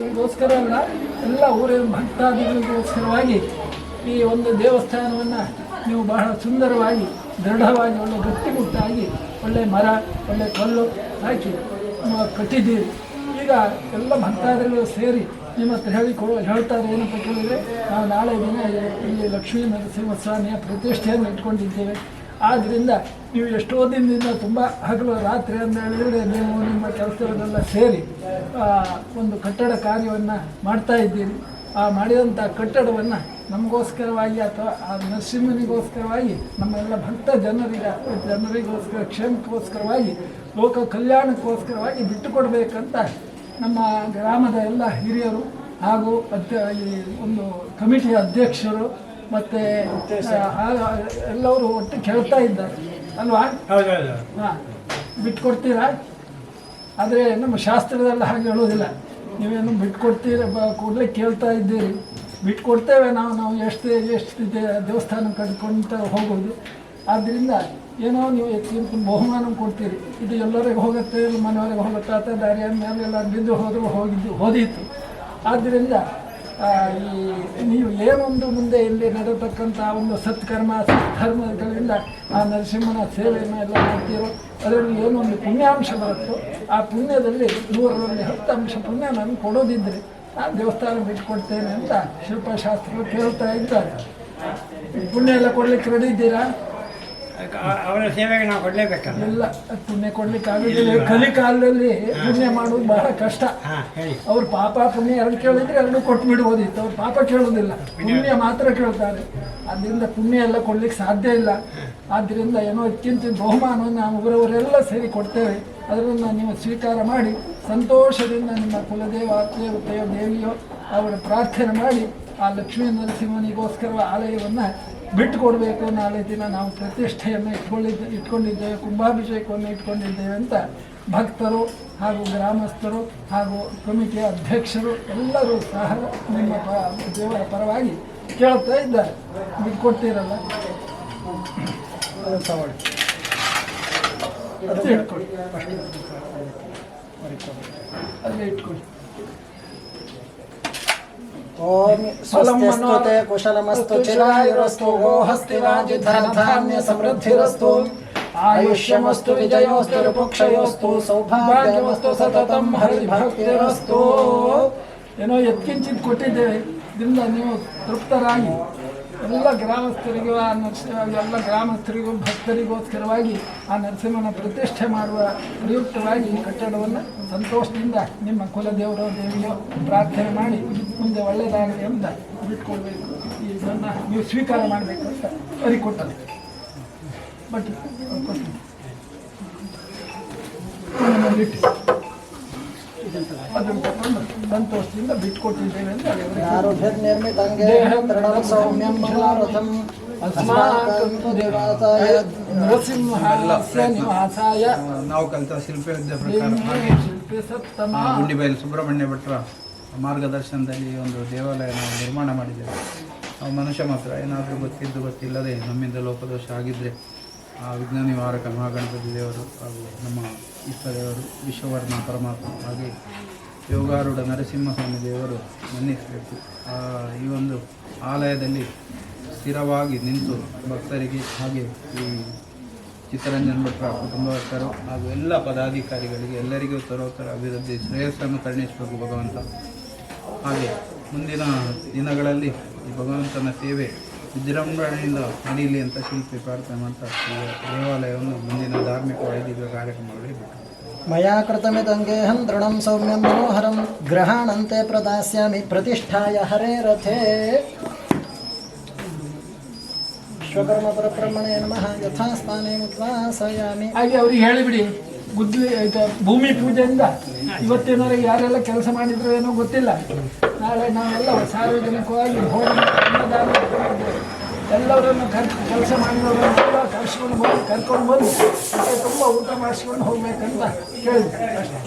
ಗೋಸ್ಕರ ಅಲ್ಲ, ಎಲ್ಲ ಊರಿನ ಭಕ್ತಾದಿಗಳಿಗೋಸ್ಕರವಾಗಿ ಈ ಒಂದು ದೇವಸ್ಥಾನವನ್ನು ನೀವು ಬಹಳ ಸುಂದರವಾಗಿ, ದೃಢವಾಗಿ, ಒಳ್ಳೆ ಗಟ್ಟಿಮುಟ್ಟಾಗಿ, ಒಳ್ಳೆ ಮರ, ಒಳ್ಳೆ ಕಲ್ಲು ಹಾಕಿ ಕಟ್ಟಿದ್ದೀರಿ. ಈಗ ಎಲ್ಲ ಭಕ್ತಾದಿಗಳು ಸೇರಿ ನಿಮ್ಮ ಹತ್ರ ಹೇಳಿಕೊಡು ಹೇಳ್ತಾರೆ ಏನಂತ ಕೇಳಿದರೆ, ನಾವು ನಾಳೆ ದಿನ ಇಲ್ಲಿ ಲಕ್ಷ್ಮೀ ನರಸಿಂಹಸ್ವಾಮಿಯ ಪ್ರತಿಷ್ಠೆಯನ್ನು ಇಟ್ಕೊಂಡಿದ್ದೇವೆ. ಆದ್ದರಿಂದ ನೀವು ಎಷ್ಟೋ ದಿನದಿಂದ ತುಂಬ ಹಗಲು ರಾತ್ರಿ ಅಂತ ಹೇಳಿದರೆ ನೀವು ನಿಮ್ಮ ಕೆಲಸಗಳನ್ನೆಲ್ಲ ಸೇರಿ ಒಂದು ಕಟ್ಟಡ ಕಾರ್ಯವನ್ನು ಮಾಡ್ತಾ ಇದ್ದೀರಿ. ಆ ಮಾಡಿದಂಥ ಕಟ್ಟಡವನ್ನು ನಮಗೋಸ್ಕರವಾಗಿ ಅಥವಾ ಆ ನರಸಿಂಹನಿಗೋಸ್ಕರವಾಗಿ, ನಮ್ಮೆಲ್ಲ ಭಕ್ತ ಜನರಿಗೆ, ಜನರಿಗೋಸ್ಕರ, ಕ್ಷೇಮಕ್ಕೋಸ್ಕರವಾಗಿ, ಲೋಕ ಕಲ್ಯಾಣಕ್ಕೋಸ್ಕರವಾಗಿ ಬಿಟ್ಟುಕೊಡ್ಬೇಕಂತ ನಮ್ಮ ಗ್ರಾಮದ ಎಲ್ಲ ಹಿರಿಯರು ಹಾಗೂ ಅಧ್ಯ ಈ ಒಂದು ಕಮಿಟಿಯ ಅಧ್ಯಕ್ಷರು ಮತ್ತು ಎಲ್ಲರೂ ಒಟ್ಟು ಕೇಳ್ತಾ ಇದ್ದಾರೆ. ಅಲ್ವಾ? ಹಾಂ. ಬಿಟ್ಕೊಡ್ತೀರಾ? ಆದರೆ ನಮ್ಮ ಶಾಸ್ತ್ರದಲ್ಲಿ ಹಾಗೆ ಹೇಳೋದಿಲ್ಲ ನೀವೇನು ಬಿಟ್ಕೊಡ್ತೀರ? ಬ ಕೂಡಲೇ ಕೇಳ್ತಾ ಇದ್ದೀರಿ. ಬಿಟ್ಕೊಡ್ತೇವೆ ನಾವು ನಾವು ಎಷ್ಟು ಎಷ್ಟು ದೇವಸ್ಥಾನ ಕಟ್ಕೊಂತ ಹೋಗೋದು. ಆದ್ದರಿಂದ ಏನೋ ನೀವು ಹೆಚ್ಚಿನ ಬಹುಮಾನ ಕೊಡ್ತೀರಿ. ಇದು ಎಲ್ಲರಿಗೂ ಹೋಗುತ್ತೆ ಮನೆಯವರೆಗೆ ಹೋಗುತ್ತೆ. ಅಥವಾ ದಾರಿಯ ಮೇಲೆಲ್ಲ ಬಿದ್ದು ಹೋದರೂ ಹೋಗಿದ್ದು ಹೋದೀತು. ಆದ್ದರಿಂದ ಈ ನೀವು ಏನೊಂದು ಮುಂದೆ ಇಲ್ಲಿ ನಡೆತಕ್ಕಂಥ ಒಂದು ಸತ್ಕರ್ಮ ಸತ್ಕರ್ಮಗಳಿಂದ ಆ ನರಸಿಂಹನ ಸೇವೆಯನ್ನು ಎಲ್ಲ ಮಾಡ್ತೀರೋ, ಅದರಲ್ಲಿ ಏನೊಂದು ಪುಣ್ಯಾಂಶ ಬರುತ್ತೋ, ಆ ಪುಣ್ಯದಲ್ಲಿ ನೂರರಲ್ಲಿ ಹತ್ತು ಅಂಶ ಪುಣ್ಯ ನಾನು ಕೊಡೋದಿದ್ದರೆ ನಾನು ದೇವಸ್ಥಾನ ಬಿಟ್ಕೊಡ್ತೇನೆ ಅಂತ ಶಿಲ್ಪಶಾಸ್ತ್ರಗಳು ಕೇಳ್ತಾ ಇದ್ದಾರೆ. ಪುಣ್ಯ ಎಲ್ಲ ಕೊಡ್ಲಿಕ್ಕೆ ರೆಡಿ ಇದ್ದೀರಾ? ಅವರ ಸೇವೆಗೆ ನಾವು ಕೊಡಲೇಬೇಕಲ್ಲ? ಇಲ್ಲ ಪುಣ್ಯ ಕೊಡ್ಲಿಕ್ಕೆ ಆಗೋದಿಲ್ಲ ಕಲಿ ಕಾಲದಲ್ಲಿ ಪುಣ್ಯ ಮಾಡೋದು ಬಹಳ ಕಷ್ಟ. ಅವ್ರ ಪಾಪ ಪುಣ್ಯ ಎರಡು ಕೇಳಿದ್ರೆ ಎರಡು ಕೊಟ್ಟು ಬಿಡ್ಬೋದಿತ್ತು ಅವ್ರ ಪಾಪ ಕೇಳೋದಿಲ್ಲ ಪುಣ್ಯ. ಮಾತ್ರ ಕೇಳ್ತಾರೆ. ಅದರಿಂದ ಪುಣ್ಯ ಎಲ್ಲ ಕೊಡ್ಲಿಕ್ಕೆ ಸಾಧ್ಯ ಇಲ್ಲ. ಆದ್ದರಿಂದ ಏನೋ ಅತ್ಯಂತ ಬಹುಮಾನವನ್ನು ನಾವು ಊರವರೆಲ್ಲ ಸೇರಿ ಕೊಡ್ತೇವೆ. ಅದರಿಂದ ನೀವು ಸ್ವೀಕಾರ ಮಾಡಿ ಸಂತೋಷದಿಂದ ನಿಮ್ಮ ಕುಲದೇವ ದೇವಿಯೋ ಅವರ ಪ್ರಾರ್ಥನೆ ಮಾಡಿ ಆ ಲಕ್ಷ್ಮೀ ನರಸಿಂಹನಿಗೋಸ್ಕರ ಆಲಯವನ್ನು ಬಿಟ್ಟು ಕೊಡಬೇಕು ನಾಳೆ ದಿನ ನಾವು ಪ್ರತಿಷ್ಠೆಯನ್ನು ಇಟ್ಕೊಂಡಿದ್ದೆ, ಇಟ್ಕೊಂಡಿದ್ದೇವೆ, ಕುಂಭಾಭಿಷೇಕವನ್ನು ಇಟ್ಕೊಂಡಿದ್ದೇವೆ ಅಂತ ಭಕ್ತರು ಹಾಗೂ ಗ್ರಾಮಸ್ಥರು ಹಾಗೂ ಕಮಿಟಿಯ ಅಧ್ಯಕ್ಷರು ಎಲ್ಲರೂ ಸಹ ನಿಮ್ಮ ದೇವರ ಪರವಾಗಿ ಕೇಳ್ತಾ ಇದ್ದಾರೆ. ಬಿಟ್ಕೊಡ್ತೀರಲ್ಲ ಅದು ಇಟ್ಕೊಳ್ಳಿ. ಅಲ್ಲೇ ಇಟ್ಕೊಳ್ಳಿ. ಓಂ ಸ್ವಸ್ತಿಸ್ತು ತೇ ಕುಶಲಮಸ್ತು ಚಿರಾಯುರಸ್ತು ಗೋಹಸ್ತಿರಾಜಿಧನಧಾನ್ಯ ಸಮೃದ್ಧಿರಸ್ತು ಆಯುಷ್ಯಮಸ್ತು ವಿಜಯೋಸ್ತು ರುಪುಕ್ಷಯೋಸ್ತು ಸೌಭಾಗ್ಯವಸ್ತು ಸತತಂ ಹರಿಭಕ್ತಿರಸ್ತು ಏನೋ ಎತ್ಕಿಂಚಿತ್ ಕೊಟ್ಟಿದ್ದೇವೆ ಇದರಿಂದ ನೀವು ತೃಪ್ತರಾಗಿ. ಎಲ್ಲ ಗ್ರಾಮಸ್ಥರಿಗೂ, ಆ ನರಸಿಂಹ, ಎಲ್ಲ ಗ್ರಾಮಸ್ಥರಿಗೂ ಭಕ್ತರಿಗೋಸ್ಕರವಾಗಿ ಆ ನರಸಿಂಹನ ಪ್ರತಿಷ್ಠೆ ಮಾಡುವ ಪ್ರಯುಕ್ತವಾಗಿ ಈ ಕಟ್ಟಡವನ್ನು ಸಂತೋಷದಿಂದ ನಿಮ್ಮ ಕುಲದೇವರ ದೇವಿಯೋ ಪ್ರಾರ್ಥನೆ ಮಾಡಿ ಮುಂದೆ ಒಳ್ಳೆಯದಾಗಲಿ ಅಂತ ಬಿಟ್ಕೊಳ್ಬೇಕು ಇದನ್ನು ನೀವು ಸ್ವೀಕಾರ ಮಾಡಬೇಕು ಅಂತ ಅವರಿಗೆ ಕೊಟ್ಟರು ಬಟ್ ಕೊಟ್ಟು ಅದನ್ನು ತಗೊಂಡು ಸಂತೋಷದಿಂದ ಬಿಟ್ಕೊಟ್ಟಿದ್ದೇವೆ ಅಂತ ನರಸಿಂಹಸ್ಯ ನಾವು ಕಲಿತ ಪ್ರಕಾರ ಶಿಲ್ಪಿ ಸತ್ತಮ. ಆ, ಗುಂಡಿಬೈಲು ಸುಬ್ರಹ್ಮಣ್ಯ ಭಟ್ರ ಮಾರ್ಗದರ್ಶನದಲ್ಲಿ ಒಂದು ದೇವಾಲಯ ನಾವು ನಿರ್ಮಾಣ ಮಾಡಿದ್ದೇವೆ. ನಾವು ಮನುಷ್ಯ ಮಾತ್ರ ಏನಾದರೂ ಗೊತ್ತಿದ್ದು ಗೊತ್ತಿಲ್ಲದೆ ನಮ್ಮಿಂದ ಲೋಪದೋಷ ಆಗಿದ್ದರೆ ಆ ವಿಜ್ಞಾನಿ ವಾರಕ ಮಹಾಗಣಪತಿ ದೇವರು ಹಾಗೂ ನಮ್ಮ ಇಷ್ಟ ದೇವರು ವಿಶ್ವವರ್ಮ ಪರಮಾತ್ಮ ಹಾಗೆ ಯೋಗಾರೂಢ ನರಸಿಂಹಸ್ವಾಮಿ ದೇವರು ಮನ್ನಿಸಬೇಕು. ಈ ಒಂದು ಆಲಯದಲ್ಲಿ ಸ್ಥಿರವಾಗಿ ನಿಂತು ಭಕ್ತರಿಗೆ ಹಾಗೆ ಈ ಚಿತ್ತರಂಜನ್ ಭಟ್ರ ಕುಟುಂಬಸ್ಥರು ಹಾಗೂ ಎಲ್ಲ ಪದಾಧಿಕಾರಿಗಳಿಗೆ ಎಲ್ಲರಿಗೂ ತರೋತ್ತರ ಅಭಿವೃದ್ಧಿ ಶ್ರೇಯಸ್ಸನ್ನು ಕರುಣಿಸಬೇಕು ಭಗವಂತ. ಹಾಗೆ ಮುಂದಿನ ದಿನಗಳಲ್ಲಿ ಈ ಭಗವಂತನ ಸೇವೆ ವಿಜೃಂಭಣೆಯಿಂದ ನಡೀಲಿ ಅಂತ ಶಿಲ್ಪಿ ಪ್ರಾರ್ಥನೆ ಮಾಡ್ತಾ ದೇವಾಲಯವನ್ನು ಮುಂದಿನ ಧಾರ್ಮಿಕ ವೈದಿಕ ಕಾರ್ಯಕ್ರಮಗಳಿಗೆ ಬಿಟ್ಟು ಮಯಾ ಕೃತಮಿದಂಗೇಹಂ ದೃಢಂ ಸೌಮ್ಯಂ ಮನೋಹರಂ ಗ್ರಹಾಣಂತೆ ಪ್ರದಾಸ್ಯಾಮಿ ಪ್ರತಿಷ್ಠಾಯ ಹರೇ ರಥೇ. ವಿಶ್ವಕರ್ಮ ಪರಬ್ರಹ್ಮಣೇ ನಮಃ ಯಥಾಸ್ಥಾನೇ ಉದ್ವಾಸಯಾಮಿ ಹಾಗೆ ಅವ್ರಿಗೆ ಹೇಳಿಬಿಡಿ ಗುದ್ಲಿ ಭೂಮಿ ಪೂಜೆಯಿಂದ ಇವತ್ತಿನವರೆಗೆ ಯಾರೆಲ್ಲ ಕೆಲಸ ಮಾಡಿದ್ರು ಏನೋ ಗೊತ್ತಿಲ್ಲ. ನಾಳೆ ನಾವೆಲ್ಲ ಸಾರ್ವಜನಿಕವಾಗಿ ಹೋಗಿ ಎಲ್ಲರನ್ನು ಕರ್ಕ, ಕೆಲಸ ಮಾಡಿದವರನ್ನೆಲ್ಲ ಕರ್ಸ್ಕೊಂಡು ಬಂದು ಕರ್ಕೊಂಡು ಬಂದು ಮತ್ತೆ ತುಂಬ ಊಟ ಮಾಡಿಸ್ಕೊಂಡು ಹೋಗ್ಬೇಕಂತ ಕೇಳಿದೆ ಅಷ್ಟೇ.